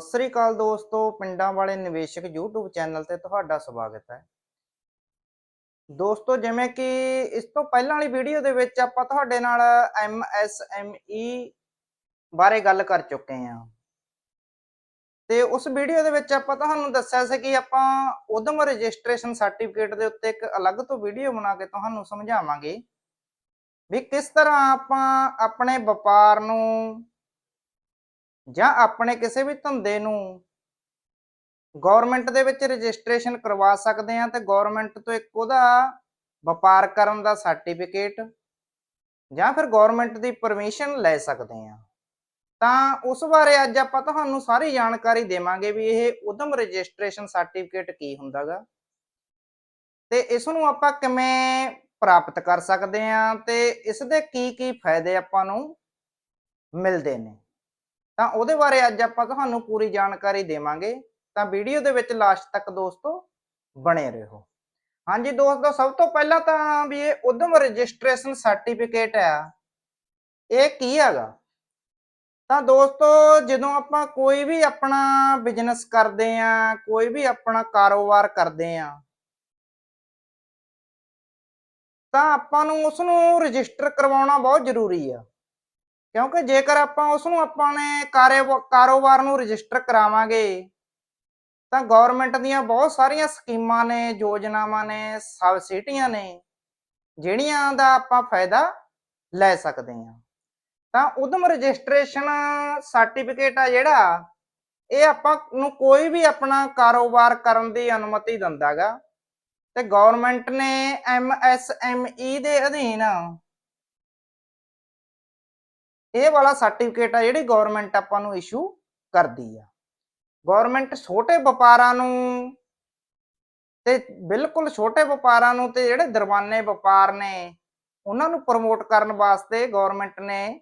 ਸਤਿ ਸ੍ਰੀ ਅਕਾਲ ਦੋਸਤੋ, ਪਿੰਡਾਂ ਵਾਲੇ ਨਿਵੇਸ਼ਕ YouTube ਚੈਨਲ ਤੇ ਤੁਹਾਡਾ ਸਵਾਗਤ ਹੈ। ਦੋਸਤੋ, ਜਿਵੇਂ ਕਿ ਇਸ ਤੋਂ ਪਹਿਲਾਂ ਵਾਲੀ ਵੀਡੀਓ ਦੇ ਵਿੱਚ ਆਪਾਂ ਤੁਹਾਡੇ ਨਾਲ MSME ਬਾਰੇ ਗੱਲ ਕਰ ਚੁੱਕੇ ਹਾਂ। ਤੇ ਉਸ ਵੀਡੀਓ ਦੇ ਵਿੱਚ ਆਪਾਂ ਤੁਹਾਨੂੰ ਦੱਸਿਆ ਸੀ ਕਿ ਆਪਾਂ ਉਦਮ ਰਜਿਸਟ੍ਰੇਸ਼ਨ ਸਰਟੀਫਿਕੇਟ ਦੇ ਉੱਤੇ ਇੱਕ ਅਲੱਗ ਤੋਂ ਵੀਡੀਓ ਬਣਾ ਕੇ ਤੁਹਾਨੂੰ ਸਮਝਾਵਾਂਗੇ ਵੀ ਕਿਸ ਤਰ੍ਹਾਂ ਆਪਾਂ ਆਪਣੇ ਵਪਾਰ ਨੂੰ ਜਾਂ ਆਪਣੇ ਕਿਸੇ ਵੀ ਧੰਦੇ ਨੂੰ ਗਵਰਨਮੈਂਟ ਦੇ ਵਿੱਚ ਰਜਿਸਟ੍ਰੇਸ਼ਨ ਕਰਵਾ ਸਕਦੇ ਆ ਤੇ ਗਵਰਨਮੈਂਟ ਤੋਂ ਇੱਕ ਉਹਦਾ ਵਪਾਰ ਕਰਨ ਦਾ ਸਰਟੀਫਿਕੇਟ ਜਾਂ ਫਿਰ ਗਵਰਨਮੈਂਟ ਦੀ ਪਰਮਿਸ਼ਨ ਲੈ ਸਕਦੇ ਆ ਤਾਂ ਉਸ ਬਾਰੇ ਅੱਜ ਆਪਾਂ ਤੁਹਾਨੂੰ ਸਾਰੀ ਜਾਣਕਾਰੀ ਦੇਵਾਂਗੇ ਵੀ ਇਹ ਉਦਮ ਰਜਿਸਟ੍ਰੇਸ਼ਨ ਸਰਟੀਫਿਕੇਟ ਕੀ ਹੁੰਦਾਗਾ ਤੇ ਇਸ ਨੂੰ ਆਪਾਂ ਕਿਵੇਂ ਪ੍ਰਾਪਤ ਕਰ ਸਕਦੇ ਆ ਤੇ ਇਸ ਦੇ ਕੀ ਕੀ ਫਾਇਦੇ ਆਪਾਂ ਨੂੰ ਮਿਲਦੇ ਨੇ। ਤਾਂ ਉਹਦੇ ਬਾਰੇ ਅੱਜ ਆਪਾਂ ਤੁਹਾਨੂੰ ਪੂਰੀ ਜਾਣਕਾਰੀ ਦੇਵਾਂਗੇ। ਤਾਂ ਵੀਡੀਓ ਦੇ ਵਿੱਚ ਲਾਸਟ ਤੱਕ ਦੋਸਤੋ ਬਣੇ ਰਹੋ। ਹਾਂਜੀ ਦੋਸਤੋ, ਸਭ ਤੋਂ ਪਹਿਲਾਂ ਤਾਂ ਵੀ ਇਹ ਉਦਮ ਰਜਿਸਟ੍ਰੇਸ਼ਨ ਸਰਟੀਫਿਕੇਟ ਆ। ਇਹ ਕੀ ਹੈਗਾ? ਤਾਂ ਦੋਸਤੋ, ਜਦੋਂ ਆਪਾਂ ਕੋਈ ਵੀ ਆਪਣਾ ਬਿਜ਼ਨਸ ਕਰਦੇ ਆ ਕੋਈ ਵੀ ਆਪਣਾ ਕਾਰੋਬਾਰ ਕਰਦੇ ਆ ਤਾਂ ਆਪਾਂ ਨੂੰ ਉਸ ਨੂੰ ਰਜਿਸਟਰ ਕਰਵਾਉਣਾ ਬਹੁਤ ਜ਼ਰੂਰੀ ਆ। ਕਿਉਂਕਿ ਜੇਕਰ ਆਪਾਂ ਉਸ ਨੂੰ ਆਪਾਂ ਨੇ ਕਾਰੋਬਾਰ ਨੂੰ ਰਜਿਸਟਰ ਕਰਾਵਾਂਗੇ, ਤਾਂ ਗਵਰਨਮੈਂਟ ਦੀਆਂ ਬਹੁਤ ਸਾਰੀਆਂ ਸਕੀਮਾਂ ਨੇ, ਯੋਜਨਾਵਾਂ ਨੇ ਸਬਸਿਡੀਆਂ ਨੇ, ਜਿਹੜੀਆਂ ਦਾ ਆਪਾਂ ਫਾਇਦਾ ਲੈ ਸਕਦੇ ਹਾਂ। ਤਾਂ ਉਦਮ ਰਜਿਸਟ੍ਰੇਸ਼ਨ ਸਰਟੀਫਿਕੇਟ ਆ ਜਿਹੜਾ, ਇਹ ਆਪਾਂ ਨੂੰ ਕੋਈ ਵੀ ਆਪਣਾ ਕਾਰੋਬਾਰ ਕਰਨ ਦੀ ਅਨੁਮਤੀ ਦਿੰਦਾਗਾ ਤੇ ਗਵਰਨਮੈਂਟ ਨੇ ਐਮਐਸਐਮਈ ਦੇ ਅਧੀਨ ਇਹ ਵਾਲਾ ਸਰਟੀਫਿਕੇਟ ਆ ਜਿਹੜੀ ਗਵਰਨਮੈਂਟ ਆਪਾਂ ਨੂੰ ਇਸ਼ੂ ਕਰਦੀ ਆ। ਗਵਰਨਮੈਂਟ ਛੋਟੇ ਵਪਾਰਾਂ ਨੂੰ ਤੇ ਬਿਲਕੁਲ ਛੋਟੇ ਵਪਾਰਾਂ ਨੂੰ ਤੇ ਜਿਹੜੇ ਦਰਵਾਨੇ ਵਪਾਰ ਨੇ, ਉਹਨਾਂ ਨੂੰ ਪ੍ਰਮੋਟ ਕਰਨ ਵਾਸਤੇ ਗਵਰਨਮੈਂਟ ਨੇ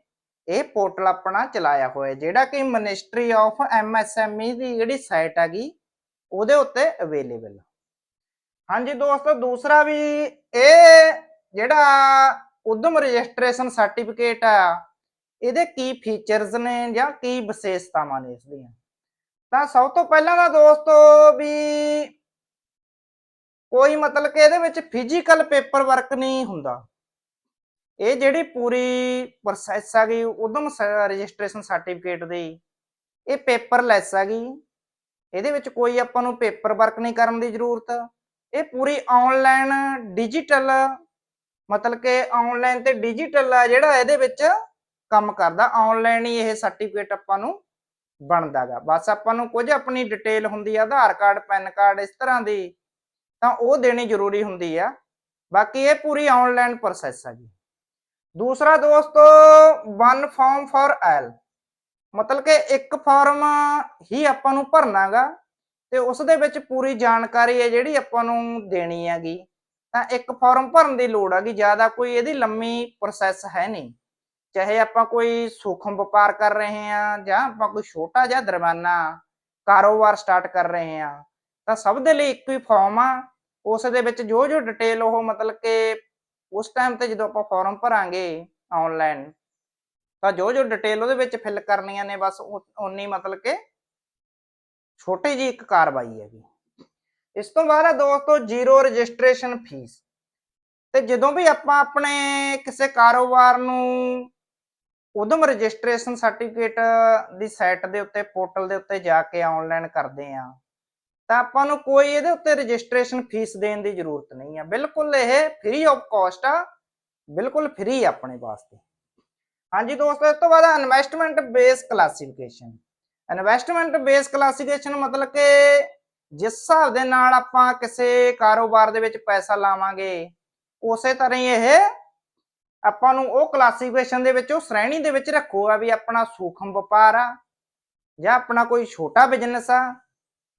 ਇਹ ਪੋਰਟਲ ਆਪਣਾ ਚਲਾਇਆ ਹੋਇਆ ਜਿਹੜਾ ਕਿ ਮਿਨਿਸਟਰੀ ਆਫ ਐਮਐਸਐਮਈ ਦੀ ਜਿਹੜੀ ਸਾਈਟ ਹੈਗੀ, ਉਹਦੇ ਉੱਤੇ ਅਵੇਲੇਬਲ ਹਾਂਜੀ ਦੋਸਤੋ, ਦੂਸਰਾ ਵੀ ਇਹ ਜਿਹੜਾ ਉਦਮ ਰਜਿਸਟ੍ਰੇਸ਼ਨ ਸਰਟੀਫਿਕੇਟ ਆ ਇਹਦੇ ਕੀ ਫੀਚਰਸ ਨੇ ਜਾਂ ਕੀ ਵਿਸ਼ੇਸ਼ਤਾਵਾਂ ਨੇ ਇਸ ਦੀਆਂ ਤਾਂ ਸਭ ਤੋਂ ਪਹਿਲਾਂ ਤਾਂ ਦੋਸਤੋ ਵੀ ਕੋਈ ਮਤਲਬ ਕਿ ਇਹਦੇ ਵਿੱਚ ਫਿਜ਼ੀਕਲ ਪੇਪਰ ਵਰਕ ਨਹੀਂ ਹੁੰਦਾ। ਇਹ ਜਿਹੜੀ ਪੂਰੀ ਪ੍ਰੋਸੈਸ ਹੈਗੀ ਉਦਮ ਰਜਿਸਟ੍ਰੇਸ਼ਨ ਸਰਟੀਫਿਕੇਟ ਦੀ, ਇਹ ਪੇਪਰਲੈਸ ਹੈਗੀ ਇਹਦੇ ਵਿੱਚ ਕੋਈ ਆਪਾਂ ਨੂੰ ਪੇਪਰ ਵਰਕ ਨਹੀਂ ਕਰਨ ਦੀ ਜ਼ਰੂਰਤ। ਇਹ ਪੂਰੀ ਆਨਲਾਈਨ ਡਿਜੀਟਲ ਮਤਲਬ ਕਿ ਆਨਲਾਈਨ ਤੇ ਡਿਜੀਟਲ ਆ ਜਿਹੜਾ ਇਹਦੇ ਵਿੱਚ ਕੰਮ ਕਰਦਾ ਆਨਲਾਈਨ ਹੀ ਇਹ ਸਰਟੀਫਿਕੇਟ ਆਪਾਂ ਨੂੰ ਬਣਦਾਗਾ ਬਸ ਆਪਾਂ ਨੂੰ ਕੁਝ ਆਪਣੀ ਡਿਟੇਲ ਹੁੰਦੀ ਆ, ਆਧਾਰ ਕਾਰਡ, ਪੈਨ ਕਾਰਡ ਇਸ ਤਰ੍ਹਾਂ ਦੀ, ਤਾਂ ਉਹ ਦੇਣੀ ਜ਼ਰੂਰੀ ਹੁੰਦੀ ਆ। ਬਾਕੀ ਇਹ ਪੂਰੀ ਆਨਲਾਈਨ ਪ੍ਰੋਸੈਸ ਆ ਜੀ। ਦੂਸਰਾ ਦੋਸਤੋ ਵਨ ਫਾਰਮ ਫॉर ਐਲ ਮਤਲਬ ਕਿ ਇੱਕ ਫਾਰਮ ਹੀ ਆਪਾਂ ਨੂੰ ਭਰਨਾਗਾ ਤੇ ਉਸ ਦੇ ਵਿੱਚ ਪੂਰੀ ਜਾਣਕਾਰੀ ਹੈ ਜਿਹੜੀ ਆਪਾਂ ਨੂੰ ਦੇਣੀ ਹੈਗੀ ਤਾਂ ਇੱਕ ਫਾਰਮ ਭਰਨ ਦੀ ਲੋੜ ਹੈਗੀ ਜ਼ਿਆਦਾ ਕੋਈ ਇਹਦੀ ਲੰਮੀ ਪ੍ਰੋਸੈਸ ਹੈ ਨਹੀਂ। ਚਾਹੇ ਆਪਾਂ ਕੋਈ ਸੂਖਮ ਵਪਾਰ ਕਰ ਰਹੇ ਹਾਂ ਜਾਂ ਆਪਾਂ ਕੋਈ ਛੋਟਾ ਜਿਹਾ ਦਰਮਾਨਾ ਕਾਰੋਬਾਰ ਸਟਾਰਟ ਕਰ ਰਹੇ ਹਾਂ, ਤਾਂ ਸਭ ਦੇ ਲਈ ਇੱਕੋ ਹੀ ਫਾਰਮ ਆ। ਉਸ ਦੇ ਵਿੱਚ ਜੋ ਜੋ ਡਿਟੇਲ ਉਹ ਮਤਲਬ ਕਿ ਉਸ ਟਾਈਮ ਤੇ ਜਦੋਂ ਆਪਾਂ ਫਾਰਮ ਭਰਾਂਗੇ ਆਨਲਾਈਨ ਤਾਂ ਜੋ ਜੋ ਡਿਟੇਲ ਉਹਦੇ ਵਿੱਚ ਫਿਲ ਕਰਨੀਆਂ ਨੇ, ਬਸ ਉਨੀ ਮਤਲਬ ਕਿ ਛੋਟੀ ਜੀ ਇੱਕ ਕਾਰਵਾਈ ਹੈਗੀ। ਇਸ ਤੋਂ ਬਾਅਦ ਆ ਦੋਸਤੋ ਜ਼ੀਰੋ ਰਜਿਸਟ੍ਰੇਸ਼ਨ ਫੀਸ ਤੇ ਜਦੋਂ ਵੀ ਆਪਾਂ ਆਪਣੇ ਕਿਸੇ ਕਾਰੋਬਾਰ ਨੂੰ ਉਦਮ ਰਜਿਸਟ੍ਰੇਸ਼ਨ ਸਰਟੀਫਿਕੇਟ ਦੀ ਸਾਈਟ ਦੇ ਉੱਤੇ ਪੋਰਟਲ ਦੇ ਉੱਤੇ ਜਾ ਕੇ ਆਨਲਾਈਨ ਕਰਦੇ ਆ ਤਾਂ ਆਪਾਂ ਨੂੰ ਕੋਈ ਇਹਦੇ ਉੱਤੇ ਰਜਿਸਟ੍ਰੇਸ਼ਨ ਫੀਸ ਦੇਣ ਦੀ ਜ਼ਰੂਰਤ ਨਹੀਂ ਆ। ਬਿਲਕੁਲ ਇਹ ਫ੍ਰੀ ਆਫ ਕਾਸਟ ਆ। ਬਿਲਕੁਲ ਫ੍ਰੀ ਆਪਣੇ ਵਾਸਤੇ। ਹਾਂਜੀ ਦੋਸਤੋ, ਇਸ ਤੋਂ ਬਾਅਦ investment base classification investment base classification ਮਤਲਬ ਕਿ ਜਿਸ ਹਿਸਾਬ ਦੇ ਨਾਲ ਆਪਾਂ ਕਿਸੇ ਕਾਰੋਬਾਰ ਦੇ ਵਿੱਚ ਪੈਸਾ ਲਾਵਾਂਗੇ, ਉਸੇ ਤਰ੍ਹਾਂ ਹੀ ਇਹ ਆਪਾਂ ਨੂੰ ਉਹ ਕਲਾਸੀਫਿਕੇਸ਼ਨ ਦੇ ਵਿੱਚ, ਉਹ ਸ਼੍ਰੇਣੀ ਦੇ ਵਿੱਚ ਰੱਖੂਗਾ ਵੀ ਆਪਣਾ ਸੂਖਮ ਵਪਾਰ ਆ, ਜਾਂ ਆਪਣਾ ਕੋਈ ਛੋਟਾ ਬਿਜ਼ਨਸ ਆ,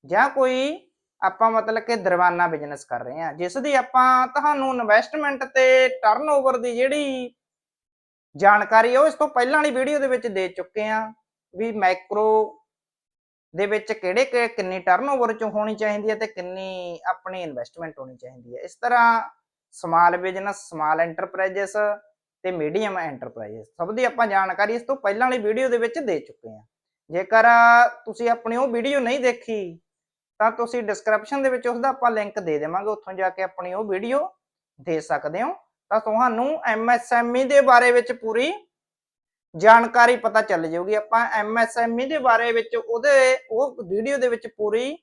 ਜਾਂ ਕੋਈ ਆਪਾਂ ਮਤਲਬ ਕਿ ਦਰਵਾਨਾ ਬਿਜ਼ਨਸ ਕਰ ਰਹੇ ਆ। ਜਿਸ ਦੀ ਆਪਾਂ ਤੁਹਾਨੂੰ ਇਨਵੈਸਟਮੈਂਟ ਤੇ ਟਰਨਓਵਰ ਦੀ ਜਿਹੜੀ ਜਾਣਕਾਰੀ ਉਹ ਇਸ ਤੋਂ ਪਹਿਲਾਂ ਵਾਲੀ ਵੀਡੀਓ ਦੇ ਵਿੱਚ ਦੇ ਚੁੱਕੇ ਆ ਵੀ ਮੈਕਰੋ ਦੇ ਵਿੱਚ ਕਿਹੜੇ ਕਿ, ਕਿੰਨੀ ਟਰਨਓਵਰ ਚ ਹੋਣੀ ਚਾਹੀਦੀ ਹੈ ਤੇ ਕਿੰਨੀ ਆਪਣੀ ਇਨਵੈਸਟਮੈਂਟ ਹੋਣੀ ਚਾਹੀਦੀ ਹੈ ਇਸ ਤਰ੍ਹਾਂ ਸਮਾਲ ਬਿਜ਼ਨਸ ਸਮਾਲ ਐਂਟਰਪ੍ਰਾਈਜ਼ਸ ਤੇ ਮੀਡੀਅਮ ਐਂਟਰਪ੍ਰਾਈਜ਼ਸ ਸਭ ਦੀ ਆਪਾਂ ਜਾਣਕਾਰੀ ਇਸ ਤੋਂ ਪਹਿਲਾਂ ਵਾਲੀ ਵੀਡੀਓ ਦੇ ਵਿੱਚ ਦੇ ਚੁੱਕੇ ਹਾਂ। ਜੇਕਰ ਤੁਸੀਂ ਆਪਣੀ ਉਹ ਵੀਡੀਓ ਨਹੀਂ ਦੇਖੀ, ਤਾਂ ਤੁਸੀਂ ਡਿਸਕ੍ਰਿਪਸ਼ਨ ਦੇ ਵਿੱਚ ਉਸ ਦਾ ਆਪਾਂ ਲਿੰਕ ਦੇ ਦੇਵਾਂਗੇ। ਉੱਥੋਂ ਜਾ ਕੇ ਆਪਣੀ ਉਹ ਵੀਡੀਓ ਦੇ ਸਕਦੇ ਹੋ। ਤਾਂ ਤੁਹਾਨੂੰ MSME ਦੇ ਬਾਰੇ ਵਿੱਚ ਪੂਰੀ ਜਾਣਕਾਰੀ ਪਤਾ ਚੱਲ ਜਾਊਗੀ। ਆਪਾਂ MSME ਦੇ ਬਾਰੇ ਵਿੱਚ ਉਹਦੇ, ਉਹ ਵੀਡੀਓ ਦੇ ਵਿੱਚ ਪੂਰੀ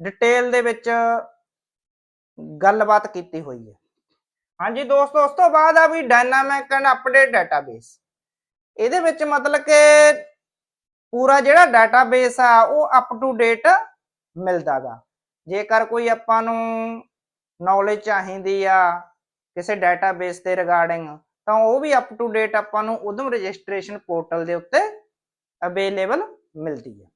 ਡਿਟੇਲ ਦੇ ਵਿੱਚ ਗੱਲਬਾਤ ਕੀਤੀ ਹੋਈ ਹੈ। ਹਾਂਜੀ ਦੋਸਤੋ, ਉਸ ਤੋਂ ਬਾਅਦ ਆ ਵੀ ਡਾਇਨਾਮਿਕ ਐਂਡ ਅਪਡੇਟ ਡਾਟਾਬੇਸ ਇਹਦੇ ਵਿੱਚ ਮਤਲਬ ਕਿ ਪੂਰਾ ਜਿਹੜਾ ਡਾਟਾਬੇਸ ਆ, ਉਹ ਅਪ ਟੂ ਡੇਟ ਮਿਲਦਾਗਾ ਜੇਕਰ ਕੋਈ ਆਪਾਂ ਨੂੰ ਨੌਲੇਜ ਚਾਹੀਦੀ ਆ ਕਿਸੇ ਡਾਟਾਬੇਸ ਦੇ ਰਿਗਾਰਡਿੰਗ ਤਾਂ ਉਹ ਵੀ ਅਪ ਟੂ ਡੇਟ ਆਪਾਂ ਨੂੰ ਉਦਮ ਰਜਿਸਟ੍ਰੇਸ਼ਨ ਪੋਰਟਲ ਦੇ ਉੱਤੇ ਅਵੇਲੇਬਲ ਮਿਲਦੀ ਹੈ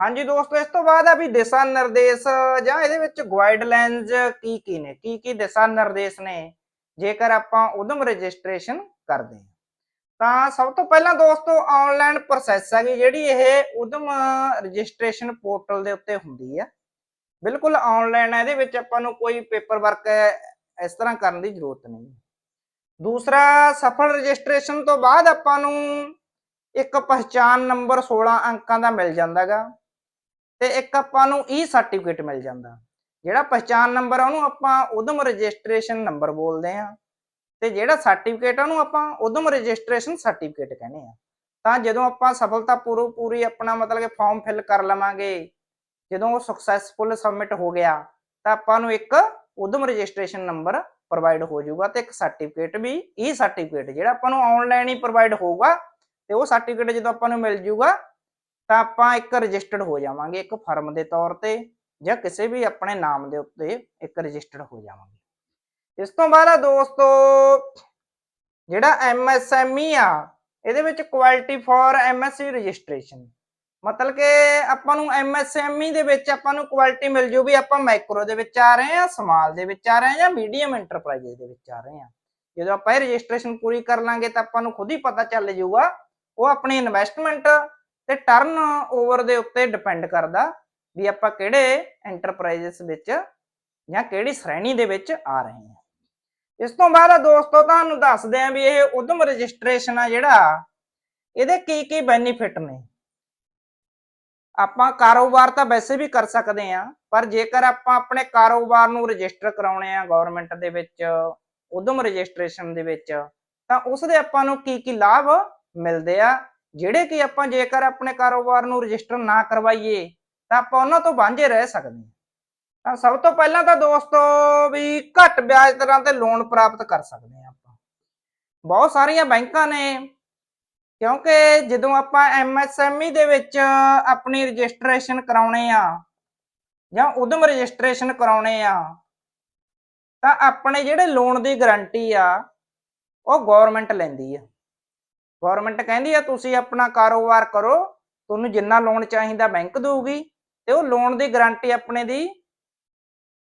ਹਾਂਜੀ ਦੋਸਤੋ, ਇਸ ਤੋਂ ਬਾਅਦ ਆ ਵੀ ਦਿਸ਼ਾ ਨਿਰਦੇਸ਼ ਜਾਂ ਇਹਦੇ ਵਿੱਚ ਗਾਈਡਲਾਈਨਸ ਕੀ ਕੀ ਨੇ? ਕੀ ਕੀ ਦਿਸ਼ਾ ਨਿਰਦੇਸ਼ ਨੇ? ਜੇਕਰ ਆਪਾਂ ਉਦਮ ਰਜਿਸਟ੍ਰੇਸ਼ਨ ਕਰਦੇ ਹਾਂ। ਤਾਂ ਸਭ ਤੋਂ ਪਹਿਲਾਂ ਦੋਸਤੋ ਆਨਲਾਈਨ ਪ੍ਰੋਸੈਸ ਹੈਗੀ ਜਿਹੜੀ ਇਹ ਉਦਮ ਰਜਿਸਟ੍ਰੇਸ਼ਨ ਪੋਰਟਲ ਦੇ ਉੱਤੇ ਹੁੰਦੀ ਹੈ ਬਿਲਕੁਲ ਆਨਲਾਈਨ ਹੈ ਇਹਦੇ ਵਿੱਚ ਆਪਾਂ ਨੂੰ ਕੋਈ ਪੇਪਰ ਵਰਕ ਇਸ ਤਰ੍ਹਾਂ ਕਰਨ ਦੀ ਜ਼ਰੂਰਤ ਨਹੀਂ। ਦੂਸਰਾ, ਸਫਲ ਰਜਿਸਟ੍ਰੇਸ਼ਨ ਤੋਂ ਬਾਅਦ ਆਪਾਂ ਨੂੰ ਇੱਕ ਪਛਾਣ ਨੰਬਰ 16 ਅੰਕਾਂ ਦਾ ਮਿਲ ਜਾਂਦਾਗਾ। ਤੇ ਇੱਕ ਆਪਾਂ ਨੂੰ e ਈ ਸਰਟੀਫਿਕੇਟ ਮਿਲ ਜਾਂਦਾ। ਜਿਹੜਾ ਪਛਾਣ ਨੰਬਰ ਆ, ਉਹਨੂੰ ਆਪਾਂ ਉਦਮ ਰਜਿਸਟ੍ਰੇਸ਼ਨ ਨੰਬਰ ਬੋਲਦੇ ਆ ਤੇ ਜਿਹੜਾ ਸਰਟੀਫਿਕੇਟ ਆ, ਉਹਨੂੰ ਆਪਾਂ ਉਦਮ ਰਜਿਸਟ੍ਰੇਸ਼ਨ ਸਰਟੀਫਿਕੇਟ ਕਹਿੰਦੇ ਆ ਤਾਂ ਜਦੋਂ ਆਪਾਂ ਸਫਲਤਾ ਪੂਰੀ ਪੂਰੀ ਆਪਣਾ ਮਤਲਬ ਕਿ ਫਾਰਮ ਫਿਲ ਕਰ ਲਵਾਂਗੇ, ਜਦੋਂ ਉਹ ਸਕਸੈਸਫੁਲ ਸਬਮਿਟ ਹੋ ਗਿਆ, ਤਾਂ ਆਪਾਂ ਨੂੰ ਇੱਕ ਉਦਮ ਰਜਿਸਟ੍ਰੇਸ਼ਨ ਨੰਬਰ ਪ੍ਰੋਵਾਈਡ ਹੋ ਜਾਊਗਾ ਤੇ ਇੱਕ ਸਰਟੀਫਿਕੇਟ ਵੀ e ਈ ਸਰਟੀਫਿਕੇਟ ਜਿਹੜਾ ਆਪਾਂ ਨੂੰ ਆਨਲਾਈਨ ਹੀ ਪ੍ਰੋਵਾਈਡ ਹੋਊਗਾ, ਤੇ ਉਹ ਸਰਟੀਫਿਕੇਟ ਜਦੋਂ ਆਪਾਂ ਨੂੰ ਮਿਲ ਜਾਊਗਾ ਤਾਂ ਆਪਾਂ ਇੱਕ ਰਜਿਸਟਰਡ ਹੋ ਜਾਵਾਂਗੇ ਇੱਕ ਫਰਮ ਦੇ ਤੌਰ ਤੇ ਜਾਂ ਕਿਸੇ ਵੀ ਆਪਣੇ ਨਾਮ ਦੇ ਉੱਤੇ ਇੱਕ ਰਜਿਸਟਰਡ ਹੋ ਜਾਵਾਂਗੇ। ਇਸ ਤੋਂ ਬਾਅਦ ਆ ਦੋਸਤੋ, ਜਿਹੜਾ ਐਮਐਸਐਮਈ ਆ, ਇਹਦੇ ਵਿੱਚ ਕੁਆਲਿਟੀ ਫॉर ਐਮਐਸਸੀ ਰਜਿਸਟ੍ਰੇਸ਼ਨ ਮਤਲਬ ਕਿ ਆਪਾਂ ਨੂੰ ਐਮਐਸਐਮਈ ਦੇ ਵਿੱਚ ਆਪਾਂ ਨੂੰ ਕੁਆਲਿਟੀ ਮਿਲ ਜੂ ਵੀ ਆਪਾਂ ਮਾਈਕਰੋ ਦੇ ਵਿੱਚ ਆ ਰਹੇ ਆ ਸਮਾਲ ਦੇ ਵਿੱਚ ਆ ਰਹੇ ਆ ਜਾਂ ਮੀਡੀਅਮ ਐਂਟਰਪ੍ਰਾਈਜ਼ ਦੇ ਵਿੱਚ ਆ ਰਹੇ ਆ ਜਦੋਂ ਆਪਾਂ ਇਹ ਰਜਿਸਟ੍ਰੇਸ਼ਨ ਪੂਰੀ ਕਰ ਲਾਂਗੇ ਤਾਂ ਆਪਾਂ ਨੂੰ ਖੁਦ ਹੀ ਪਤਾ ਚੱਲ ਜਾਊਗਾ ਉਹ ਆਪਣੀ ਇਨਵੈਸਟਮੈਂਟ ਤੇ ਟਰਨ ਓਵਰ ਦੇ ਉੱਤੇ ਡਿਪੈਂਡ ਕਰਦਾ ਵੀ ਆਪਾਂ ਕਿਹੜੇ ਐਂਟਰਪ੍ਰਾਈਜ਼ਸ ਵਿੱਚ ਜਾਂ ਕਿਹੜੀ ਸ਼੍ਰੇਣੀ ਦੇ ਵਿੱਚ ਆ ਰਹੇ ਹਾਂ। ਇਸ ਤੋਂ ਬਾਅਦ ਆ ਦੋਸਤੋ, ਤੁਹਾਨੂੰ ਦੱਸਦੇ ਆ ਵੀ ਇਹ ਉਦਮ ਰਜਿਸਟ੍ਰੇਸ਼ਨ ਆ ਜਿਹੜਾ, ਇਹਦੇ ਕੀ ਕੀ ਬੈਨੀਫਿਟ ਨੇ। ਆਪਾਂ ਕਾਰੋਬਾਰ ਤਾਂ ਵੈਸੇ ਵੀ ਕਰ ਸਕਦੇ ਆ ਪਰ ਜੇਕਰ ਆਪਾਂ ਆਪਣੇ ਕਾਰੋਬਾਰ ਨੂੰ ਰਜਿਸਟਰ ਕਰਾਉਣੇ ਆ ਗਵਰਨਮੈਂਟ ਦੇ ਵਿੱਚ, ਉਦਮ ਰਜਿਸਟ੍ਰੇਸ਼ਨ ਦੇ ਵਿੱਚ, ਤਾਂ ਉਸ ਦੇ ਆਪਾਂ ਨੂੰ ਕੀ ਕੀ ਲਾਭ ਮਿਲਦੇ ਆ ਜਿਹੜੇ ਕਿ ਆਪਾਂ ਜੇਕਰ ਆਪਣੇ ਕਾਰੋਬਾਰ ਨੂੰ ਰਜਿਸਟਰ ਨਾ ਕਰਵਾਈਏ, ਤਾਂ ਆਪਾਂ ਉਹਨਾਂ ਤੋਂ ਵਾਂਝੇ ਰਹਿ ਸਕਦੇ ਹਾਂ। ਤਾਂ ਸਭ ਤੋਂ ਪਹਿਲਾਂ ਤਾਂ ਦੋਸਤੋ ਵੀ ਘੱਟ ਵਿਆਜ ਦਰਾਂ ਤੇ ਲੋਨ ਪ੍ਰਾਪਤ ਕਰ ਸਕਦੇ ਹਾਂ ਆਪਾਂ। ਬਹੁਤ ਸਾਰੀਆਂ ਬੈਂਕਾਂ ਨੇ, ਕਿਉਂਕਿ ਜਦੋਂ ਆਪਾਂ ਐਮਐਸਐਮਈ ਦੇ ਵਿੱਚ ਆਪਣੀ ਰਜਿਸਟ੍ਰੇਸ਼ਨ ਕਰਾਉਣੇ ਆ, ਜਾਂ ਉਦਮ ਰਜਿਸਟ੍ਰੇਸ਼ਨ ਕਰਾਉਣੇ ਆ, ਤਾਂ ਆਪਣੇ ਜਿਹੜੇ ਲੋਨ ਦੀ ਗਾਰੰਟੀ ਆ, ਉਹ ਗਵਰਨਮੈਂਟ ਲੈਂਦੀ ਆ। ਗਵਰਨਮੈਂਟ ਕਹਿੰਦੀ ਆ, ਤੁਸੀਂ ਆਪਣਾ ਕਾਰੋਬਾਰ ਕਰੋ, ਤੁਹਾਨੂੰ ਜਿੰਨਾ ਲੋਨ ਚਾਹੀਦਾ ਬੈਂਕ ਦੇਊਗੀ ਤੇ ਉਹ ਲੋਨ ਦੀ ਗਾਰੰਟੀ ਆਪਣੇ ਦੀ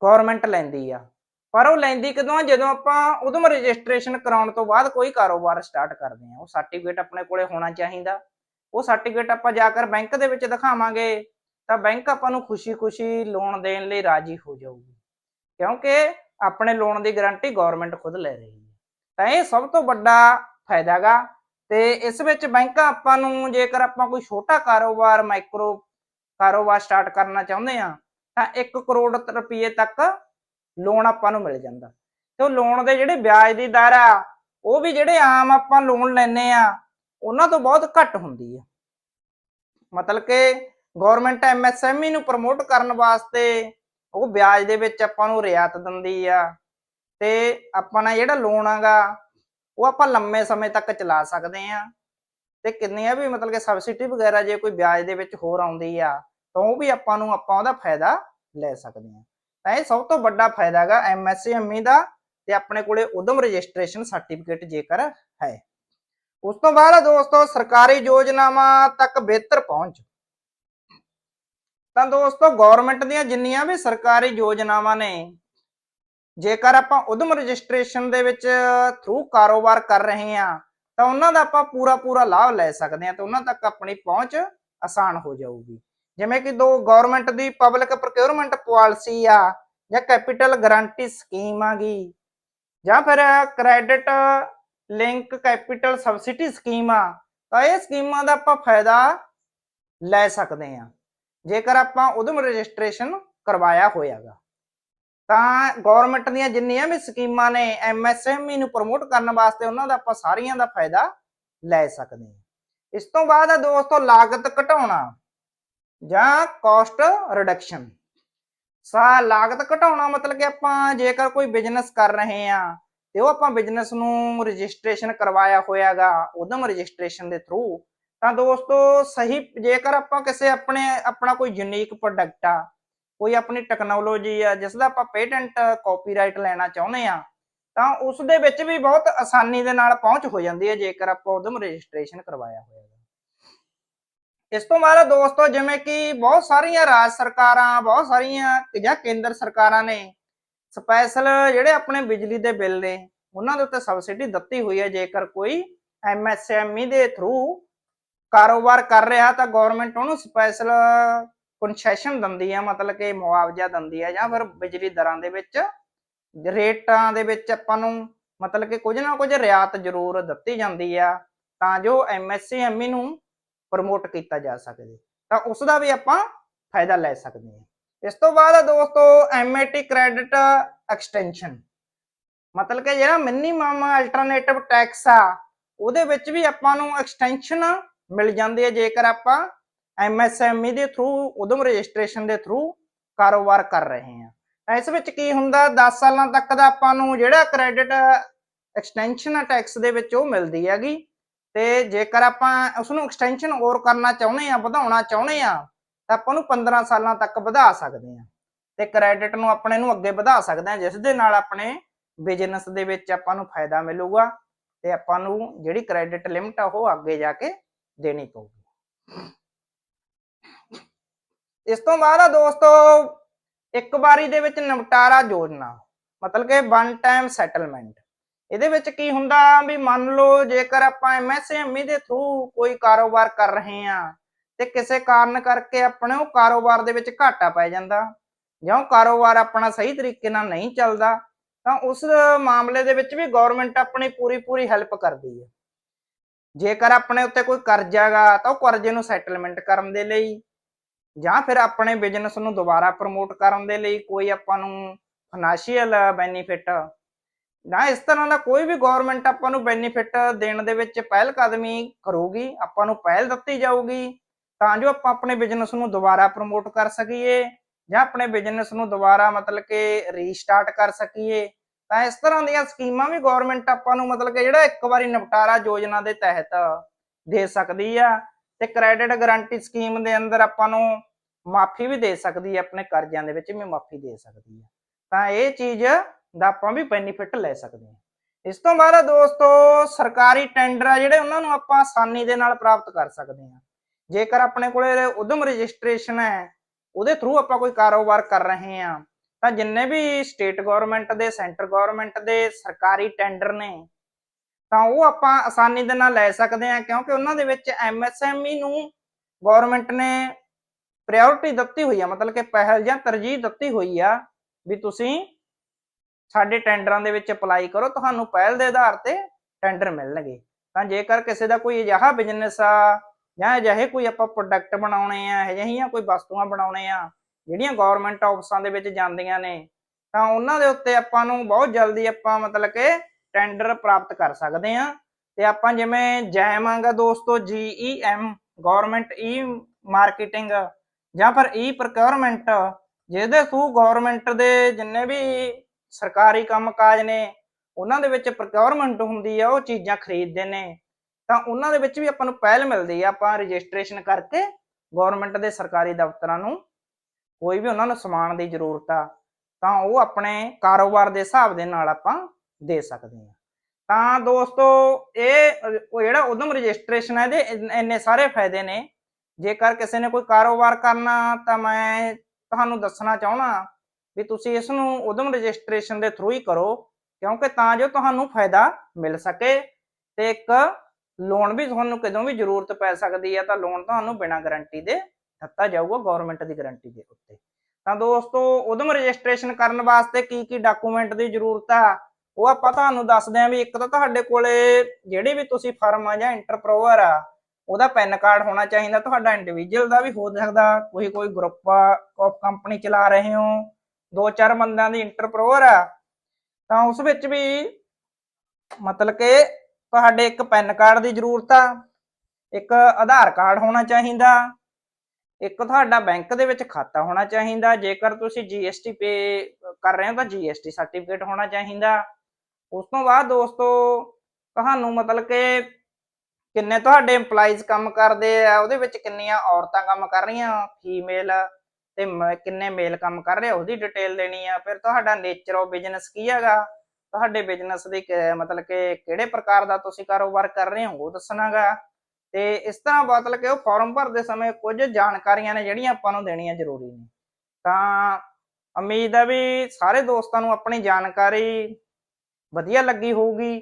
ਗਵਰਨਮੈਂਟ ਲੈਂਦੀ ਆ। ਪਰ ਉਹ ਲੈਂਦੀ ਕਦੋਂ ਆ? ਜਦੋਂ ਆਪਾਂ ਉਦਮ ਰਜਿਸਟ੍ਰੇਸ਼ਨ ਕਰਾਉਣ ਤੋਂ ਬਾਅਦ ਕੋਈ ਕਾਰੋਬਾਰ ਸਟਾਰਟ ਕਰਦੇ ਆ। ਉਹ ਸਰਟੀਫਿਕੇਟ ਆਪਣੇ ਕੋਲੇ ਹੋਣਾ ਚਾਹੀਦਾ। ਉਹ ਸਰਟੀਫਿਕੇਟ ਆਪਾਂ ਜਾ ਕੇ ਬੈਂਕ ਦੇ ਵਿੱਚ ਦਿਖਾਵਾਂਗੇ, ਤਾਂ ਬੈਂਕ ਆਪਾਂ ਨੂੰ ਖੁਸ਼ੀ-ਖੁਸ਼ੀ ਲੋਨ ਦੇਣ ਲਈ ਰਾਜੀ ਹੋ ਜਾਊਗੀ। ਕਿਉਂਕਿ ਆਪਣੇ ਲੋਨ ਦੀ ਗਾਰੰਟੀ ਗਵਰਨਮੈਂਟ ਖੁਦ ਲੈ ਰਹੀ ਹੈ ਤਾਂ ਇਹ ਸਭ ਤੋਂ ਵੱਡਾ ਫਾਇਦਾ ਹੈਗਾ ਤੇ ਇਸ ਵਿੱਚ ਬੈਂਕਾਂ ਆਪਾਂ ਨੂੰ ਜੇਕਰ ਆਪਾਂ ਕੋਈ ਛੋਟਾ ਕਾਰੋਬਾਰ ਮਾਈਕਰੋ ਕਾਰੋਬਾਰ ਸਟਾਰਟ ਕਰਨਾ ਚਾਹੁੰਦੇ ਆ ਤਾਂ 1 ਕਰੋੜ ਰੁਪਏ ਤੱਕ ਲੋਨ ਆਪਾਂ ਨੂੰ ਮਿਲ ਜਾਂਦਾ। ਤੇ ਉਹ ਲੋਨ ਦੇ ਜਿਹੜੇ ਵਿਆਜ ਦੀ ਦਰ ਆ, ਉਹ ਵੀ ਜਿਹੜੇ ਆਮ ਆਪਾਂ ਲੋਨ ਲੈਨੇ ਆ ਉਹਨਾਂ ਤੋਂ ਬਹੁਤ ਘੱਟ ਹੁੰਦੀ ਆ। ਮਤਲਬ ਕਿ ਗਵਰਨਮੈਂਟ ਐਮਐਸਐਮਈ ਨੂੰ ਪ੍ਰਮੋਟ ਕਰਨ ਵਾਸਤੇ ਉਹ ਵਿਆਜ ਦੇ ਵਿੱਚ ਆਪਾਂ ਨੂੰ ਰਿਆਇਤ ਦਿੰਦੀ ਆ। ਤੇ ਆਪਣਾ ਜਿਹੜਾ ਲੋਨ ਆਗਾ ਉਹ ਆਪਾਂ ਲੰਮੇ ਸਮੇਂ ਤੱਕ ਚਲਾ ਸਕਦੇ ਆ ਤੇ ਕਿੰਨੀਆਂ ਵੀ ਮਤਲਬ ਕਿ ਸਬਸਿਡੀ ਵਗੈਰਾ ਜੇ ਕੋਈ ਵਿਆਜ ਦੇ ਵਿੱਚ ਹੋਰ ਆਉਂਦੀ ਆ, ਤਾਂ ਉਹ ਵੀ ਆਪਾਂ ਨੂੰ, ਆਪਾਂ ਉਹਦਾ ਫਾਇਦਾ ਲੈ ਸਕਦੇ ਆ ਤਾਂ ਇਹ ਸਭ ਤੋਂ ਵੱਡਾ ਫਾਇਦਾ ਹੈਗਾ ਐਮਐਸਐਮਈ ਦਾ ਤੇ ਆਪਣੇ ਕੋਲੇ ਉਦਮ ਰਜਿਸਟ੍ਰੇਸ਼ਨ ਸਰਟੀਫਿਕੇਟ ਜੇਕਰ ਹੈ। ਉਸ ਤੋਂ ਬਾਅਦ ਦੋਸਤੋ ਸਰਕਾਰੀ ਯੋਜਨਾਵਾਂ ਤੱਕ ਬਿਹਤਰ ਪਹੁੰਚ। ਤਾਂ ਦੋਸਤੋ ਗਵਰਨਮੈਂਟ ਦੀਆਂ ਜਿੰਨੀਆਂ ਵੀ ਸਰਕਾਰੀ ਯੋਜਨਾਵਾਂ ਨੇ ਜੇਕਰ ਆਪਾਂ ਉਦਮ ਰਜਿਸਟ੍ਰੇਸ਼ਨ ਦੇ ਵਿੱਚ ਥਰੂ ਕਾਰੋਬਾਰ ਕਰ ਰਹੇ ਆ ਤਾਂ ਉਹਨਾਂ ਦਾ ਆਪਾਂ ਪੂਰਾ ਪੂਰਾ ਲਾਭ ਲੈ ਸਕਦੇ ਆ ਤੇ ਉਹਨਾਂ ਤੱਕ ਆਪਣੀ ਪਹੁੰਚ ਆਸਾਨ ਹੋ ਜਾਊਗੀ। ਜਿਵੇਂ ਕਿ ਦੋ ਗਵਰਨਮੈਂਟ ਦੀ ਪਬਲਿਕ ਪ੍ਰੋਕਿਉਰਮੈਂਟ ਪਾਲਿਸੀ ਆ ਜਾਂ ਕੈਪੀਟਲ ਗਾਰੰਟੀ ਸਕੀਮ ਆ ਗਈ ਜਾਂ ਫਿਰ credit link capital subsidy scheme ਆ, ਤਾਂ ਇਹ ਸਕੀਮਾਂ ਦਾ ਆਪਾਂ ਫਾਇਦਾ ਲੈ ਸਕਦੇ ਆ ਜੇਕਰ ਆਪਾਂ ਉਦਮ ਰਜਿਸਟ੍ਰੇਸ਼ਨ ਕਰਵਾਇਆ ਹੋਇਆਗਾ। ਤਾਂ ਗਵਰਨਮੈਂਟ ਦੀਆਂ ਜਿੰਨੀਆਂ ਵੀ ਸਕੀਮਾਂ ਨੇ ਐਮਐਸਐਮਈ ਨੂੰ ਪ੍ਰਮੋਟ ਕਰਨ ਵਾਸਤੇ ਉਹਨਾਂ ਦਾ ਆਪਾਂ ਸਾਰੀਆਂ ਦਾ ਫਾਇਦਾ ਲੈ ਸਕਦੇ ਹਾਂ। ਇਸ ਤੋਂ ਬਾਅਦ ਆ ਦੋਸਤੋ, ਲਾਗਤ ਘਟਾਉਣਾ ਜਾਂ ਕਾਸਟ ਰਿਡਕਸ਼ਨ ਸਾ, ਲਾਗਤ ਘਟਾਉਣਾ ਮਤਲਬ ਕਿ ਆਪਾਂ ਜੇਕਰ ਕੋਈ ਬਿਜ਼ਨਸ ਕਰ ਰਹੇ ਆ ਤੇ ਉਹ ਆਪਾਂ ਬਿਜ਼ਨਸ ਨੂੰ ਰਜਿਸਟ੍ਰੇਸ਼ਨ ਕਰਵਾਇਆ ਹੋਇਆਗਾ, ਉਦਮ ਰਜਿਸਟ੍ਰੇਸ਼ਨ ਦੇ ਥਰੂ ਤਾਂ ਦੋਸਤੋ, ਸਹੀ ਜੇਕਰ ਆਪਾਂ ਕਿਸੇ ਆਪਣੇ, ਆਪਣਾ ਕੋਈ ਯੂਨੀਕ ਪ੍ਰੋਡਕਟ ਆ ਕੋਈ ਆਪਣੀ ਟੈਕਨੋਲੋਜੀ ਆ, ਜਿਸ ਦਾ ਆਪਾਂ ਪੇਟੈਂਟ ਕਾਪੀਰਾਈਟ ਲੈਣਾ ਚਾਹੁੰਦੇ ਆ, ਤਾਂ ਉਸ ਦੇ ਵਿੱਚ ਵੀ ਬਹੁਤ ਆਸਾਨੀ ਦੇ ਨਾਲ ਪਹੁੰਚ ਹੋ ਜਾਂਦੀ ਹੈ, ਜੇਕਰ ਆਪਾਂ ਉਦਮ ਰਜਿਸਟ੍ਰੇਸ਼ਨ ਕਰਵਾਇਆ ਹੋਇਆ ਇਸ ਤੋਂ ਬਾਅਦ ਦੋਸਤੋ, ਜਿਵੇਂ ਕਿ ਬਹੁਤ ਸਾਰੀਆਂ ਰਾਜ ਸਰਕਾਰਾਂ, ਬਹੁਤ ਸਾਰੀਆਂ ਜਾਂ ਕੇਂਦਰ ਸਰਕਾਰਾਂ ਨੇ ਸਪੈਸ਼ਲ ਜਿਹੜੇ ਆਪਣੇ ਬਿਜਲੀ ਦੇ ਬਿੱਲ ਨੇ, ਉਹਨਾਂ ਦੇ ਉੱਤੇ ਸਬਸਿਡੀ ਦਿੱਤੀ ਹੋਈ ਹੈ, ਜੇਕਰ ਕੋਈ ਐਮਐਸਐਮਈ ਦੇ ਥਰੂ ਕਾਰੋਬਾਰ ਕਰ ਰਿਹਾ, ਤਾਂ ਗਵਰਨਮੈਂਟ ਉਹਨੂੰ ਸਪੈਸ਼ਲ ਕਨਸੈਸ਼ਨ ਦਿੰਦੀ ਹੈ ਮਤਲਬ ਕਿ ਮੁਆਵਜ਼ਾ ਦਿੰਦੀ ਹੈ ਜਾਂ ਫਿਰ ਬਿਜਲੀ ਦਰਾਂ ਦੇ ਵਿੱਚ ਰੇਟਾਂ ਦੇ ਵਿੱਚ ਆਪਾਂ ਨੂੰ ਮਤਲਬ ਕਿ ਕੁਝ ਨਾ ਕੁਝ ਰਿਆਤ ਜ਼ਰੂਰ ਦਿੱਤੀ ਜਾਂਦੀ ਆ, ਤਾਂ ਜੋ ਐਮਐਸਸੀਐਮਈ ਨੂੰ ਪ੍ਰਮੋਟ ਕੀਤਾ ਜਾ ਸਕੇ, ਤਾਂ ਉਸ ਦਾ ਵੀ ਆਪਾਂ ਫਾਇਦਾ ਲੈ ਸਕਦੇ ਹਾਂ ਇਸ ਤੋਂ ਬਾਅਦ ਦੋਸਤੋ ਐਮਏਟੀ ਕ੍ਰੈਡਿਟ ਐਕਸਟੈਂਸ਼ਨ ਮਤਲਬ ਕਿ ਜਿਹੜਾ ਮਿਨੀਮਮ ਅਲਟਰਨੇਟਿਵ ਟੈਕਸ ਆ, ਉਹਦੇ ਵਿੱਚ ਵੀ ਆਪਾਂ ਨੂੰ ਐਕਸਟੈਂਸ਼ਨ ਮਿਲ ਜਾਂਦੀ ਹੈ ਜੇਕਰ ਆਪਾਂ ਐਮਐਸਐਮਈ ਦੇ ਥਰੂ ਉਦਮ ਰਜਿਸਟ੍ਰੇਸ਼ਨ ਦੇ ਥਰੂ ਕਾਰੋਬਾਰ ਕਰ ਰਹੇ ਹਾਂ। ਇਸ ਵਿੱਚ ਕੀ ਹੁੰਦਾ 10 ਸਾਲਾਂ ਤੱਕ ਦਾ ਆਪਾਂ ਨੂੰ ਜਿਹੜਾ ਕ੍ਰੈਡਿਟ ਐਕਸਟੈਂਸ਼ਨ ਟੈਕਸ ਦੇ ਵਿੱਚ ਉਹ ਮਿਲਦੀ ਹੈਗੀ। ਤੇ ਜੇਕਰ ਆਪਾਂ ਉਸ ਨੂੰ ਐਕਸਟੈਂਸ਼ਨ ਹੋਰ ਕਰਨਾ ਚਾਹੁੰਦੇ ਆ ਵਧਾਉਣਾ ਚਾਹੁੰਦੇ ਆ ਤਾਂ ਆਪਾਂ ਨੂੰ 15 ਸਾਲਾਂ ਤੱਕ ਵਧਾ ਸਕਦੇ ਆ ਤੇ ਕ੍ਰੈਡਿਟ ਨੂੰ ਆਪਣੇ ਨੂੰ ਅੱਗੇ ਵਧਾ ਸਕਦੇ ਆ ਜਿਸ ਦੇ ਨਾਲ ਆਪਣੇ ਬਿਜ਼ਨਸ ਦੇ ਵਿੱਚ ਆਪਾਂ ਨੂੰ ਫਾਇਦਾ ਮਿਲੂਗਾ ਤੇ ਆਪਾਂ ਨੂੰ ਜਿਹੜੀ ਕ੍ਰੈਡਿਟ ਲਿਮਟ ਆ, ਉਹ ਅੱਗੇ ਜਾ ਕੇ ਦੇਣੀ ਪਊਗੀ। ਇਸ ਤੋਂ ਬਾਅਦ ਆ ਦੋਸਤੋ, ਇੱਕ ਵਾਰੀ ਦੇ ਵਿੱਚ ਨਿਪਟਾਰਾ ਯੋਜਨਾ ਮਤਲਬ ਕਿ ਵਨ ਟਾਈਮ ਸੈਟਲਮੈਂਟ ਇਹਦੇ ਵਿੱਚ ਕੀ ਹੁੰਦਾ ਵੀ ਮੰਨ ਲਓ ਜੇਕਰ ਆਪਾਂ ਐਮਐਸਐਮਈ ਦੇ ਥਰੂ ਕੋਈ ਕਾਰੋਬਾਰ ਕਰ ਰਹੇ ਆ ਤੇ ਕਿਸੇ ਕਾਰਨ ਕਰਕੇ ਆਪਣੇ ਉਹ ਕਾਰੋਬਾਰ ਦੇ ਵਿੱਚ ਘਾਟਾ ਪੈ ਜਾਂਦਾ, ਜਾਂ ਉਹ ਕਾਰੋਬਾਰ ਆਪਣਾ ਸਹੀ ਤਰੀਕੇ ਨਾਲ ਨਹੀਂ ਚੱਲਦਾ, ਤਾਂ ਉਸ ਮਾਮਲੇ ਦੇ ਵਿੱਚ ਵੀ ਗਵਰਨਮੈਂਟ ਆਪਣੀ ਪੂਰੀ ਪੂਰੀ ਹੈਲਪ ਕਰਦੀ ਹੈ। ਜੇਕਰ ਆਪਣੇ ਉੱਤੇ ਕੋਈ ਕਰਜ਼ਾਗਾ ਤਾਂ ਉਹ ਕਰਜ਼ੇ ਨੂੰ ਸੈਟਲਮੈਂਟ ਕਰਨ ਦੇ ਲਈ ਜਾਂ ਫਿਰ ਆਪਣੇ ਬਿਜ਼ਨਸ ਨੂੰ ਦੁਬਾਰਾ ਪ੍ਰਮੋਟ ਕਰਨ ਦੇ ਲਈ ਕੋਈ ਆਪਾਂ ਨੂੰ ਫਾਈਨੈਂਸ਼ੀਅਲ ਬੈਨੀਫਿਟ ਨਾ ਇਸ ਤਰ੍ਹਾਂ ਦਾ ਕੋਈ ਵੀ ਗਵਰਨਮੈਂਟ ਆਪਾਂ ਨੂੰ ਬੈਨੀਫਿਟ ਦੇਣ ਦੇ ਵਿੱਚ ਪਹਿਲ ਕਦਮੀ ਕਰੂਗੀ, ਆਪਾਂ ਨੂੰ ਪਹਿਲ ਦਿੱਤੀ ਜਾਊਗੀ, ਤਾਂ ਜੋ ਆਪਾਂ ਆਪਣੇ ਬਿਜ਼ਨਸ ਨੂੰ ਦੁਬਾਰਾ ਪ੍ਰਮੋਟ ਕਰ ਸਕੀਏ ਜਾਂ ਆਪਣੇ ਬਿਜ਼ਨਸ ਨੂੰ ਦੁਬਾਰਾ ਮਤਲਬ ਕਿ ਰੀਸਟਾਰਟ ਕਰ ਸਕੀਏ, ਤਾਂ ਇਸ ਤਰ੍ਹਾਂ ਦੀਆਂ ਸਕੀਮਾਂ ਵੀ ਗਵਰਨਮੈਂਟ ਆਪਾਂ ਨੂੰ ਮਤਲਬ ਕਿ ਜਿਹੜਾ ਇੱਕ ਵਾਰੀ ਨਿਪਟਾਰਾ ਯੋਜਨਾ ਦੇ ਤਹਿਤ ਦੇ ਸਕਦੀ ਆ। ਤੇ ਕ੍ਰੈਡਿਟ ਗਾਰੰਟੀ ਸਕੀਮ ਦੇ ਅੰਦਰ ਆਪਾਂ ਨੂੰ ਮਾਫੀ ਵੀ ਦੇ ਸਕਦੀ ਹੈ ਆਪਣੇ ਕਰਜ਼ਿਆਂ ਦੇ ਵਿੱਚ ਵੀ ਮਾਫੀ ਦੇ ਸਕਦੀ ਹੈ। ਤਾਂ ਇਹ ਚੀਜ਼ ਦਾ ਆਪਾਂ ਵੀ ਬੈਨੀਫਿਟ ਲੈ ਸਕਦੇ ਹਾਂ। ਇਸ ਤੋਂ ਬਾਅਦ ਦੋਸਤੋ, ਸਰਕਾਰੀ ਟੈਂਡਰ ਆ ਜਿਹੜੇ ਉਹਨਾਂ ਨੂੰ ਆਪਾਂ ਆਸਾਨੀ ਦੇ ਨਾਲ ਪ੍ਰਾਪਤ ਕਰ ਸਕਦੇ ਹਾਂ। ਜੇਕਰ ਆਪਣੇ ਕੋਲੇ ਉਦਮ ਰਜਿਸਟ੍ਰੇਸ਼ਨ ਹੈ, ਉਹਦੇ ਥਰੂ ਆਪਾਂ ਕੋਈ ਕਾਰੋਬਾਰ ਕਰ ਰਹੇ ਹਾਂ, ਤਾਂ ਜਿੰਨੇ ਵੀ ਸਟੇਟ ਗਵਰਨਮੈਂਟ ਦੇ ਸੈਂਟਰ ਗਵਰਨਮੈਂਟ ਦੇ ਸਰਕਾਰੀ ਟੈਂਡਰ ਨੇ ਤਾਂ ਉਹ ਆਪਾਂ ਆਸਾਨੀ ਦੇ ਨਾਲ ਲੈ ਸਕਦੇ ਹਾਂ, ਕਿਉਂਕਿ ਉਹਨਾਂ ਦੇ ਵਿੱਚ ਐਮਐਸਐਮਈ ਨੂੰ ਗਵਰਨਮੈਂਟ ਨੇ ਪ੍ਰਾਇੋਰਟੀ ਦਿੱਤੀ ਹੋਈ ਆ, ਮਤਲਬ ਕਿ ਪਹਿਲ ਜਾਂ ਤਰਜੀਹ ਦਿੱਤੀ ਹੋਈ ਆ ਵੀ ਤੁਸੀਂ ਸਾਡੇ ਟੈਂਡਰਾਂ ਦੇ ਵਿੱਚ ਅਪਲਾਈ ਕਰੋ, ਤੁਹਾਨੂੰ ਪਹਿਲ ਦੇ ਆਧਾਰ ਤੇ ਟੈਂਡਰ ਮਿਲਣਗੇ। ਤਾਂ ਜੇਕਰ ਕਿਸੇ ਦਾ ਕੋਈ ਅਜਿਹਾ ਬਿਜ਼ਨਸ ਆ ਜਾਂ ਅਜਿਹੇ ਕੋਈ ਆਪਾਂ ਪ੍ਰੋਡਕਟ ਬਣਾਉਣੇ ਆ, ਅਜਿਹੀਆਂ ਕੋਈ ਵਸਤੂਆਂ ਬਣਾਉਣੇ ਆ, ਜਿਹੜੀਆਂ ਗਵਰਨਮੈਂਟ ਆਫਿਸਾਂ ਦੇ ਵਿੱਚ ਜਾਂਦੀਆਂ ਨੇ, ਤਾਂ ਉਹਨਾਂ ਦੇ ਉੱਤੇ ਆਪਾਂ ਨੂੰ ਬਹੁਤ ਜਲਦੀ ਆਪਾਂ ਮਤਲਬ ਕਿ ਟੈਂਡਰ ਪ੍ਰਾਪਤ ਕਰ ਸਕਦੇ ਆ ਤੇ ਆਪਾਂ ਜਿਵੇਂ ਜੈਮ ਦੋਸਤੋ ਜੀਈਐਮ ਗਵਰਨਮੈਂਟ ਈ ਮਾਰਕੀਟਿੰਗ ਜਾਂ ਫਿਰ e ਈ ਪ੍ਰੋਕਿਉਰਮੈਂਟ ਜਿਹਦੇ ਥਰੂ ਗਵਰਨਮੈਂਟ ਦੇ ਜਿੰਨੇ ਵੀ ਸਰਕਾਰੀ ਕੰਮਕਾਜ ਨੇ, ਉਹਨਾਂ ਦੇ ਵਿੱਚ ਪ੍ਰੋਕਿਉਰਮੈਂਟ ਹੁੰਦੀ ਆ, ਉਹ ਚੀਜ਼ਾਂ ਖਰੀਦਦੇ ਨੇ। ਤਾਂ ਉਹਨਾਂ ਦੇ ਵਿੱਚ ਵੀ ਆਪਾਂ ਨੂੰ ਪਹਿਲ ਮਿਲਦੀ ਆ, ਆਪਾਂ ਰਜਿਸਟ੍ਰੇਸ਼ਨ ਕਰਕੇ ਗਵਰਨਮੈਂਟ ਦੇ ਸਰਕਾਰੀ ਦਫ਼ਤਰਾਂ ਨੂੰ ਕੋਈ ਵੀ ਉਹਨਾਂ ਨੂੰ ਸਮਾਨ ਦੀ ਜ਼ਰੂਰਤ ਆ, ਤਾਂ ਉਹ ਆਪਣੇ ਕਾਰੋਬਾਰ ਦੇ ਹਿਸਾਬ ਦੇ ਨਾਲ ਆਪਾਂ ਦੇ ਸਕਦੇ ਹਾਂ। ਤਾਂ ਦੋਸਤੋ, ਇਹ, ਉਹ ਜਿਹੜਾ ਉਦਮ ਰਜਿਸਟ੍ਰੇਸ਼ਨ ਹੈ ਇਹਦੇ ਇੰਨੇ ਸਾਰੇ ਫਾਇਦੇ ਨੇ। ਜੇਕਰ ਕਿਸੇ ਨੇ ਕੋਈ ਕਾਰੋਬਾਰ ਕਰਨਾ, ਤਾਂ ਮੈਂ ਤੁਹਾਨੂੰ ਦੱਸਣਾ ਚਾਹਣਾ ਵੀ ਤੁਸੀਂ ਇਸ ਨੂੰ ਉਦਮ ਰਜਿਸਟ੍ਰੇਸ਼ਨ ਦੇ ਥਰੂ ਹੀ ਕਰੋ, ਕਿਉਂਕਿ ਤਾਂ ਜੋ ਤੁਹਾਨੂੰ ਫਾਇਦਾ ਮਿਲ ਸਕੇ ਤੇ ਇੱਕ ਲੋਨ ਵੀ ਤੁਹਾਨੂੰ ਕਦੋਂ ਵੀ ਜ਼ਰੂਰਤ ਪੈ ਸਕਦੀ ਹੈ, ਤਾਂ ਲੋਨ ਤੁਹਾਨੂੰ ਬਿਨਾਂ ਗਾਰੰਟੀ ਦੇ ਦਿੱਤਾ ਜਾਊਗਾ ਗਵਰਨਮੈਂਟ ਦੀ ਗਾਰੰਟੀ ਦੇ ਉੱਤੇ। ਤਾਂ ਦੋਸਤੋ, ਉਦਮ ਰਜਿਸਟ੍ਰੇਸ਼ਨ ਕਰਨ ਵਾਸਤੇ ਕੀ ਕੀ ਡਾਕੂਮੈਂਟ ਦੀ ਜ਼ਰੂਰਤ ਆ? ਉਹ ਆਪਾਂ ਤੁਹਾਨੂੰ ਦੱਸਦੇ ਆਂ ਵੀ ਇੱਕ ਤਾਂ ਤੁਹਾਡੇ ਕੋਲੇ ਜਿਹੜੀ ਵੀ ਤੁਸੀਂ ਫਰਮ ਆ ਜਾਂ ਇੰਟਰਪ੍ਰੋਵਰ ਆ, ਉਹਦਾ ਪੈਨ ਕਾਰਡ ਹੋਣਾ ਚਾਹੀਦਾ, ਤੁਹਾਡਾ ਇੰਡੀਵਿਜੂਅਲ ਦਾ ਵੀ ਹੋ ਸਕਦਾ। ਕੋਈ ਕੋਈ ਗਰੁੱਪ ਆਫ ਕੰਪਨੀ ਚਲਾ ਰਹੇ ਹੋ ਦੋ ਚਾਰ ਬੰਦਿਆਂ ਦੀ ਇੰਟਰਪ੍ਰੋਰ ਆ, ਤਾਂ ਉਸ ਵਿੱਚ ਵੀ ਮਤਲਬ ਕਿ ਤੁਹਾਡੇ ਇੱਕ ਪੈਨ ਕਾਰਡ ਦੀ ਜ਼ਰੂਰਤ ਆ, ਇੱਕ ਆਧਾਰ ਕਾਰਡ ਹੋਣਾ ਚਾਹੀਦਾ, ਇੱਕ ਤੁਹਾਡਾ ਬੈਂਕ ਦੇ ਵਿੱਚ ਖਾਤਾ ਹੋਣਾ ਚਾਹੀਦਾ। ਜੇਕਰ ਤੁਸੀਂ GST ਪੇ ਕਰ ਰਹੇ ਹੋ ਤਾਂ GST ਸਰਟੀਫਿਕੇਟ ਹੋਣਾ ਚਾਹੀਦਾ। ਉਸ ਤੋਂ ਬਾਅਦ ਦੋਸਤੋ, ਤੁਹਾਨੂੰ ਮਤਲਬ ਕਿ ਕਿੰਨੇ ਤੁਹਾਡੇ EMPLOYEES ਕੰਮ ਕਰਦੇ ਆ, ਉਹਦੇ ਵਿੱਚ ਕਿੰਨੀਆਂ ਔਰਤਾਂ ਕੰਮ ਕਰ ਰਹੀਆਂ? ਫੀਮੇਲ ਤੇ ਮ- ਕਿੰਨੇ ਮੇਲ ਕੰਮ ਕਰ ਰਹੇ ਉਹਦੀ ਡਿਟੇਲ ਦੇਣੀ ਆ। ਫਿਰ ਤੁਹਾਡਾ ਨੇਚਰ ਆਫ ਬਿਜ਼ਨਸ ਕੀ ਹੈਗਾ? ਤੁਹਾਡੇ ਬਿਜ਼ਨਸ ਦੀ ਮਤਲਬ ਕਿ ਕਿਹੜੇ ਪ੍ਰਕਾਰ ਦਾ ਤੁਸੀਂ ਕਾਰੋਬਾਰ ਕਰ ਰਹੇ ਹੋ? ਉਹ ਦੱਸਣਾਗਾ ਤੇ ਇਸ ਤਰ੍ਹਾਂ ਮਤਲਬ ਕਿ ਉਹ ਫਾਰਮ ਭਰਦੇ ਸਮੇਂ ਕੁਝ ਜਾਣਕਾਰੀਆਂ ਨੇ ਜਿਹੜੀਆਂ ਆਪਾਂ ਨੂੰ ਦੇਣੀਆਂ ਜ਼ਰੂਰੀ ਨੇ। ਤਾਂ ਉਮੀਦ ਹੈ ਵੀ ਸਾਰੇ ਦੋਸਤਾਂ ਨੂੰ ਆਪਣੀ ਜਾਣਕਾਰੀ ਵਧੀਆ ਲੱਗੀ ਹੋਊਗੀ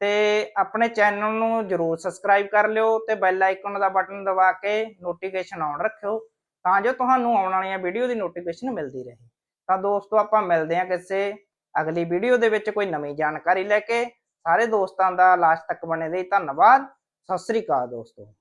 ਤੇ ਆਪਣੇ ਚੈਨਲ ਨੂੰ ਜਰੂਰ ਸਬਸਕ੍ਰਾਈਬ ਕਰ ਲਿਓ ਤੇ ਬੈਲ ਆਈਕਨ ਦਾ ਬਟਨ ਦਬਾ ਕੇ ਨੋਟੀਫਿਕੇਸ਼ਨ ਆਨ ਰੱਖਿਓ ਤਾਂ ਜੋ ਤੁਹਾਨੂੰ ਆਉਣ ਵਾਲੀਆਂ ਵੀਡੀਓ ਦੀ ਨੋਟੀਫਿਕੇਸ਼ਨ ਮਿਲਦੀ ਰਹੇ। ਤਾਂ ਦੋਸਤੋ, ਆਪਾਂ ਮਿਲਦੇ ਹਾਂ ਕਿਸੇ ਅਗਲੀ ਵੀਡੀਓ ਦੇ ਵਿੱਚ ਕੋਈ ਨਵੀਂ ਜਾਣਕਾਰੀ ਲੈ ਕੇ। ਸਾਰੇ ਦੋਸਤਾਂ ਦਾ ਲਾਸਟ ਤੱਕ ਬਣੇ ਰਹੀ ਧੰਨਵਾਦ। ਸਤਿ ਸ੍ਰੀ ਅਕਾਲ ਦੋਸਤੋ।